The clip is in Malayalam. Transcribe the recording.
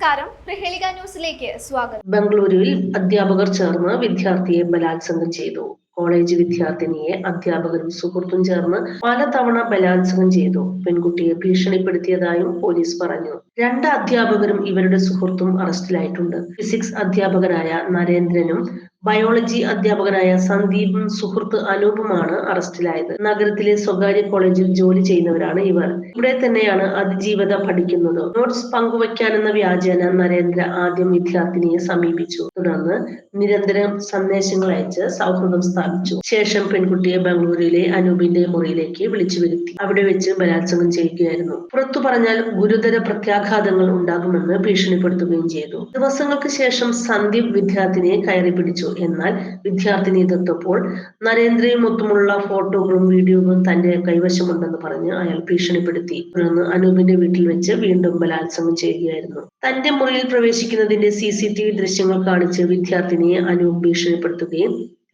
നമസ്കാരം. പ്രഹേളിക ന്യൂസിലേക്ക് സ്വാഗതം. ബംഗളൂരുവിൽ അധ്യാപകർ ചേർന്ന് വിദ്യാർത്ഥിയെ ബലാത്സംഗം ചെയ്തു. കോളേജ് വിദ്യാർത്ഥിനിയെ അധ്യാപകരും സുഹൃത്തും ചേർന്ന് പലതവണ ബലാത്സംഗം ചെയ്തു. പെൺകുട്ടിയെ ഭീഷണിപ്പെടുത്തിയതായും പോലീസ് പറഞ്ഞു. രണ്ട് അധ്യാപകരും ഇവരുടെ സുഹൃത്തും അറസ്റ്റിലായിട്ടുണ്ട്. ഫിസിക്സ് അധ്യാപകനായ നരേന്ദ്രനും ബയോളജി അധ്യാപകനായ സന്ദീപും സുഹൃത്ത് അനൂപുമാണ് അറസ്റ്റിലായത്. നഗരത്തിലെ സ്വകാര്യ കോളേജിൽ ജോലി ചെയ്യുന്നവരാണ് ഇവർ. ഇവിടെ തന്നെയാണ് അതിജീവത പഠിക്കുന്നത്. നോട്ട്സ് പങ്കുവയ്ക്കാനെന്ന വ്യാജേന നരേന്ദ്ര ആദ്യം വിദ്യാർത്ഥിനിയെ സമീപിച്ചു. തുടർന്ന് നിരന്തരം സന്ദേശങ്ങൾ അയച്ച് സൗഹൃദം സ്ഥാപിച്ചു. ശേഷം പെൺകുട്ടിയെ ബംഗളൂരുവിലെ അനൂപിന്റെ മുറിയിലേക്ക് വിളിച്ചു വരുത്തി. അവിടെ വെച്ച് ബലാത്സംഗം ചെയ്യുകയായിരുന്നു. പുറത്തു പറഞ്ഞാൽ ഗുരുതര പ്രത്യാഘാതങ്ങൾ ഉണ്ടാകുമെന്ന് ഭീഷണിപ്പെടുത്തുകയും ചെയ്തു. ദിവസങ്ങൾക്ക് ശേഷം സന്ദീപ് വിദ്യാർത്ഥിനിയെ കയറി പിടിച്ചു. എന്നാൽ വിദ്യാർത്ഥിനി എതിർത്തപ്പോൾ നരേന്ദ്രയും മൊത്തമുള്ള ഫോട്ടോകളും വീഡിയോകളും തന്റെ കൈവശമുണ്ടെന്ന് പറഞ്ഞ് അയാൾ ഭീഷണിപ്പെടുത്തി. തുടർന്ന് അനൂപിന്റെ വീട്ടിൽ വെച്ച് വീണ്ടും ബലാത്സംഗം ചെയ്യുകയായിരുന്നു. തന്റെ മുറിയിൽ പ്രവേശിക്കുന്നതിന്റെ സി ദൃശ്യങ്ങൾ കാണിച്ച് വിദ്യാർത്ഥിനിയെ അനൂപ് ഭീഷണിപ്പെടുത്തുകയും